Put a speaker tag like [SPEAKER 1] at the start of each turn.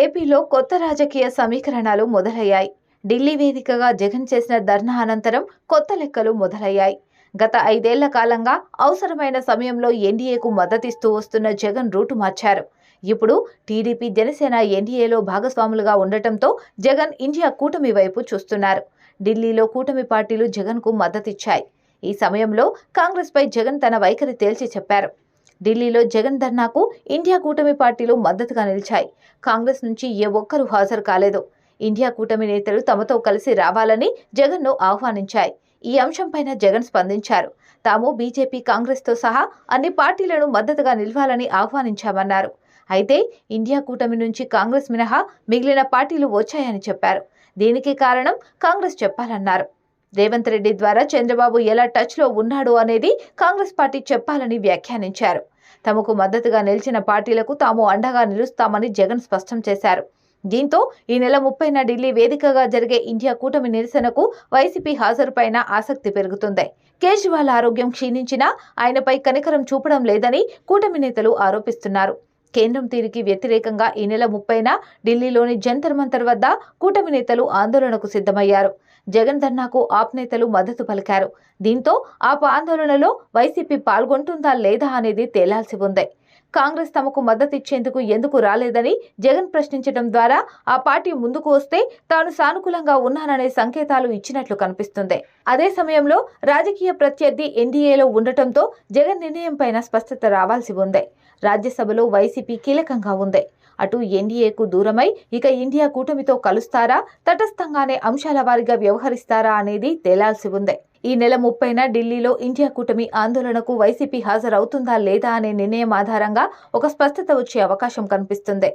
[SPEAKER 1] ఏపీలో కొత్త రాజకీయ సమీకరణాలు మొదలయ్యాయి. ఢిల్లీ వేదికగా జగన్ చేసిన ధర్నా అనంతరం కొత్త లెక్కలు మొదలయ్యాయి. గత ఐదేళ్ళ కాలంగా అవసరమైన సమయంలో ఎన్డీఏకు మద్దతిస్తూ వస్తున్న జగన్ రూటు మార్చారు. ఇప్పుడు టీడీపీ జనసేన ఎన్డీఏలో భాగస్వాములుగా ఉండటంతో జగన్ ఇండియా కూటమి వైపు చూస్తున్నారు. ఢిల్లీలో కూటమి పార్టీలు జగన్కు మద్దతిచ్చాయి. ఈ సమయంలో కాంగ్రెస్పై జగన్ తన వైఖరి తేల్చి చెప్పారు. ఢిల్లీలో జగన్ ధర్నాకు ఇండియా కూటమి పార్టీలు మద్దతుగా నిలిచాయి. కాంగ్రెస్ నుంచి ఏ ఒక్కరూ హాజరు కాలేదు. ఇండియా కూటమి నేతలు తమతో కలిసి రావాలని జగన్ను ఆహ్వానించాయి. ఈ అంశంపైన జగన్ స్పందించారు. తాము బీజేపీ కాంగ్రెస్తో సహా అన్ని పార్టీలను మద్దతుగా నిలవాలని ఆహ్వానించామన్నారు. అయితే ఇండియా కూటమి నుంచి కాంగ్రెస్ మినహా మిగిలిన పార్టీలు వచ్చాయని చెప్పారు. దీనికి కారణం కాంగ్రెస్ చెప్పాలన్నారు. రేవంత్ రెడ్డి ద్వారా చంద్రబాబు ఎలా టచ్లో ఉన్నాడు అనేది కాంగ్రెస్ పార్టీ చెప్పాలని వ్యాఖ్యానించారు. తమకు మద్దతుగా నిలిచిన పార్టీలకు తాము అండగా నిలుస్తామని జగన్ స్పష్టం చేశారు. దీంతో ఈ నెల ముప్పైన ఢిల్లీ వేదికగా జరిగే ఇండియా కూటమి నిరసనకు వైసీపీ హాజరుపైన ఆసక్తి పెరుగుతుంది. కేజ్రీవాల్ ఆరోగ్యం క్షీణించినా ఆయనపై కనికరం చూపడం లేదని కూటమి నేతలు ఆరోపిస్తున్నారు. కేంద్రం తీరుకి వ్యతిరేకంగా ఈ నెల ముప్పైన ఢిల్లీలోని జంతర్ మంతర్ వద్ద కూటమి నేతలు ఆందోళనకు సిద్ధమయ్యారు. జగన్ ధర్నాకు ఆప్ నేతలు మద్దతు పలికారు. దీంతో ఆప్ ఆందోళనలో వైసీపీ పాల్గొంటుందా లేదా అనేది తేలాల్సి ఉంది. కాంగ్రెస్ తమకు మద్దతు ఇచ్చేందుకు ఎందుకు రాలేదని జగన్ ప్రశ్నించడం ద్వారా ఆ పార్టీ ముందుకు వస్తే తాను సానుకూలంగా ఉన్నాననే సంకేతాలు ఇచ్చినట్లు కనిపిస్తుంది. అదే సమయంలో రాజకీయ ప్రత్యర్థి ఎన్డీఏలో ఉండటంతో జగన్ నిర్ణయంపైన స్పష్టత రావాల్సి ఉంది. రాజ్యసభలో వైసీపీ కీలకంగా ఉంది. అటు ఎన్డీఏకు దూరమై ఇక ఇండియా కూటమితో కలుస్తారా తటస్థంగానే అంశాల వారీగా వ్యవహరిస్తారా అనేది తేలాల్సి ఉంది. ఈ నెల ముప్పైన ఢిల్లీలో ఇండియా కూటమి ఆందోళనకు వైసీపీ హాజరవుతుందా లేదా అనే నిర్ణయం ఆధారంగా ఒక స్పష్టత వచ్చే అవకాశం కనిపిస్తుంది.